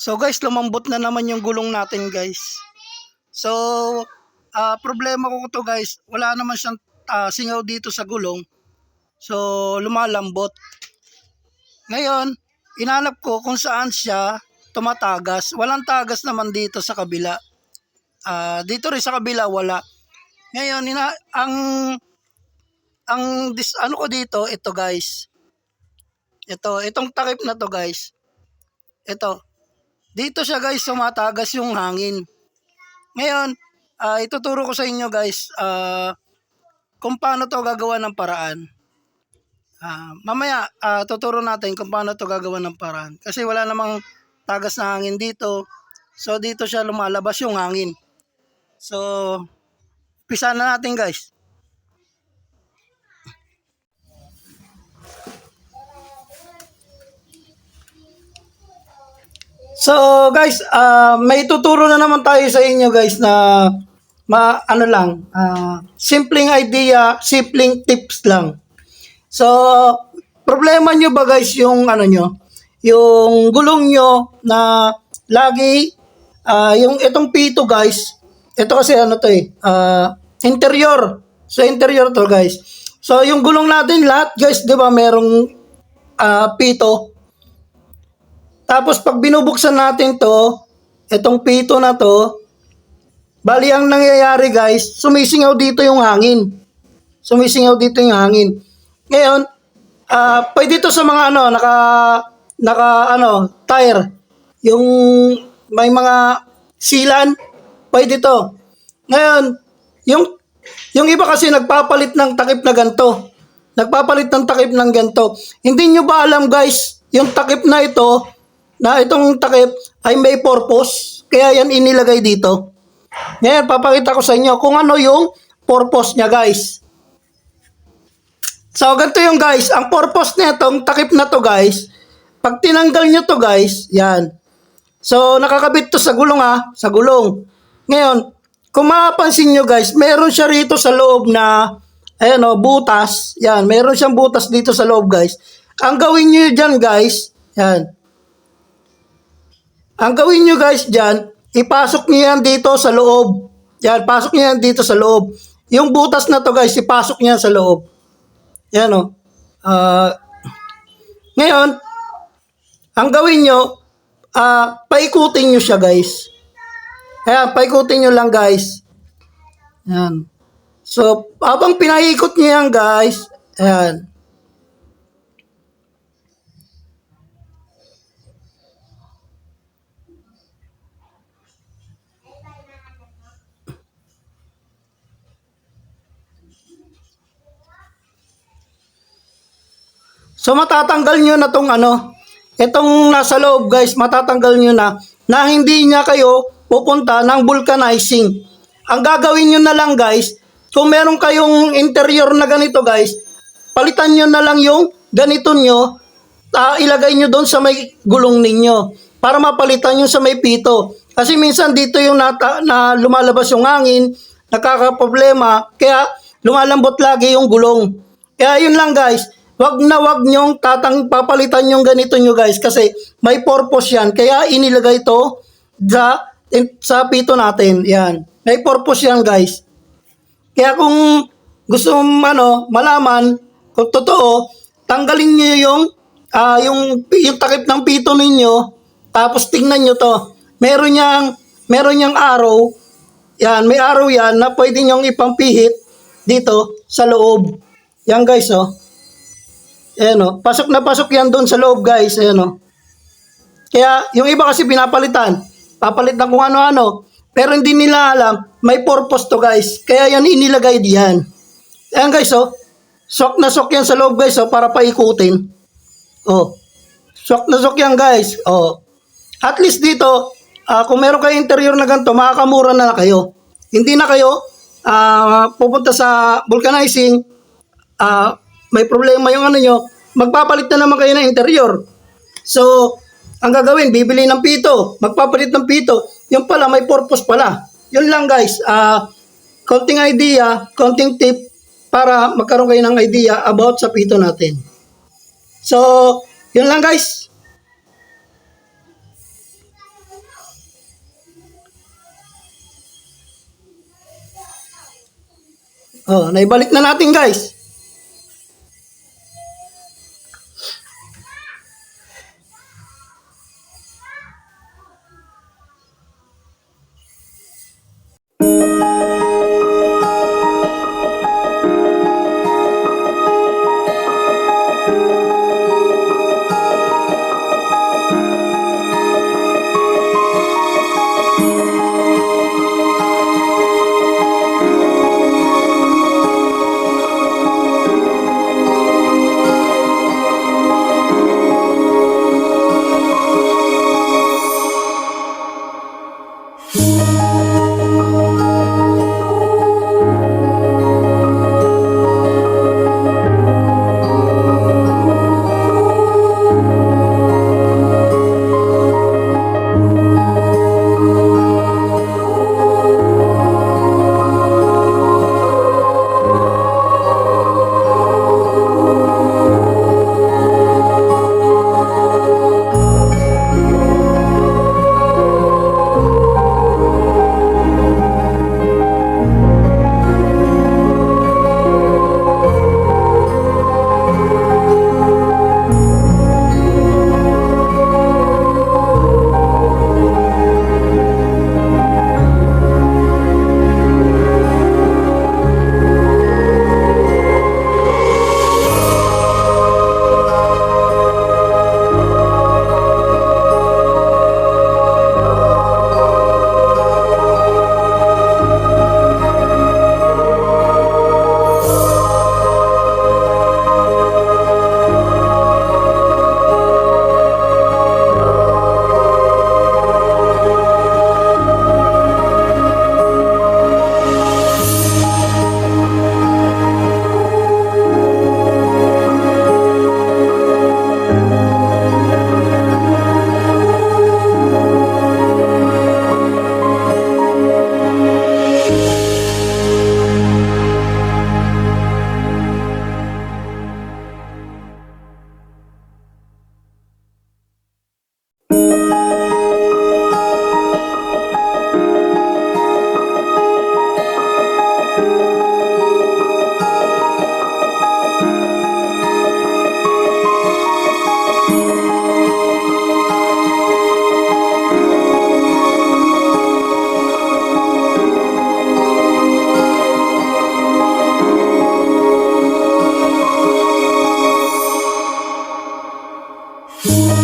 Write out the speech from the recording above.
So guys, lumambot na naman yung gulong natin guys. So, ah, problema ko to guys, wala naman siyang ah, singaw dito sa gulong. So, lumalambot. Ngayon, inanap ko kung saan siya tumatagas. Walang tagas naman dito sa kabila. Ah, dito rin sa kabila wala. Ngayon, ina ang ang dis, ano ko dito, ito guys. Ito, itong takip na to guys. Ito. Dito siya guys sumatagas yung hangin. Ngayon, ah, ituturo ko sa inyo guys ah, kung paano to gagawa ng paraan. Ah, mamaya ah, tuturo natin kung paano to gagawa ng paraan. Kasi wala namang tagas na hangin dito. So dito siya lumalabas yung hangin. So, pisa na natin guys. So guys, ah, may tuturo na naman tayo sa inyo guys na ma ano lang, ah, simpleng idea, simpleng tips lang. So, problema nyo ba guys yung ano nyo, yung gulong nyo na lagi, ah, yung itong pito guys, ito kasi ano to eh, ah, interior. So, interior to guys. So, yung gulong natin lahat guys, di ba merong ah, pito, tapos pag binubuksan natin to, itong pito na to, bali ang nangyayari guys, sumisingaw dito yung hangin. Sumisingaw dito yung hangin. Ngayon, ah pwede to sa mga ano, naka, naka ano, tire. Yung may mga silan, pwede to. Ngayon, yung, yung iba kasi nagpapalit ng takip na ganito. Nagpapalit ng takip ng ganito. Hindi nyo ba alam guys, yung takip na ito, na itong takip ay may purpose. Kaya yan inilagay dito. Ngayon, papakita ko sa inyo kung ano yung purpose niya, guys. So, ganito yung guys. Ang purpose nitong takip na to, guys. Pag tinanggal nyo to, guys, yan. So, nakakabit to sa gulong, ha? Sa gulong. Ngayon, kung mapapansin nyo, guys, meron siya rito sa loob na, ayan o, butas. Yan, meron siyang butas dito sa loob, guys. Ang gawin nyo dyan, guys, yan. Ang gawin nyo guys dyan, ipasok nyo yan dito sa loob. Yan, pasok nyo yan dito sa loob. Yung butas na to guys, ipasok nyo yan sa loob. Yan o. Ah, ngayon, ang gawin nyo, ah, paikutin nyo siya guys. Ayan, paikutin nyo lang guys. Yan. So, habang pinaikot nyo yan guys, ayan. So matatanggal nyo na tong ano, itong nasa loob guys, matatanggal nyo na na hindi niya kayo pupunta ng vulcanizing. Ang gagawin nyo na lang guys, kung meron kayong interior na ganito guys, palitan nyo na lang yung ganito nyo, ah, ilagay nyo doon sa may gulong ninyo para mapalitan nyo sa may pito. Kasi minsan dito yung nata, na lumalabas yung hangin, nakakaproblema, kaya lumalambot lagi yung gulong. Kaya yun lang guys, wag na wag nyong tatang papalitan yung ganito nyo guys kasi may purpose yan. Kaya inilagay to sa, sa pito natin. Yan. May purpose yan guys. Kaya kung gusto mong ano, malaman kung totoo, tanggalin niyo yung ah yung yung takip ng pito ninyo tapos tingnan niyo to. Meron niyang meron niyang arrow. Yan, may arrow yan na pwede niyong ipampihit dito sa loob. Yan guys, oh. Ayan o. Pasok na pasok yan doon sa loob guys. Ayan o. Kaya yung iba kasi pinapalitan. Papalitan kung ano-ano. Pero hindi nila alam, may purpose to guys. Kaya yan inilagay diyan. Ayan guys oh. Sok na sok yan sa loob guys oh, para paikutin. Oh. Sok na sok yan guys. Oh. At least dito, ah, kung meron kayo interior na ganito, makakamura na, na kayo. Hindi na kayo ah, pupunta sa vulcanizing, ah, may problema yung ano nyo, magpapalit na naman kayo ng interior. So, ang gagawin, bibili ng pito, magpapalit ng pito. Yung pala, may purpose pala. Yun lang guys, uh, konting idea, konting tip para magkaroon kayo ng idea about sa pito natin. So, yun lang guys. Oh, naibalik na natin guys. Ooh.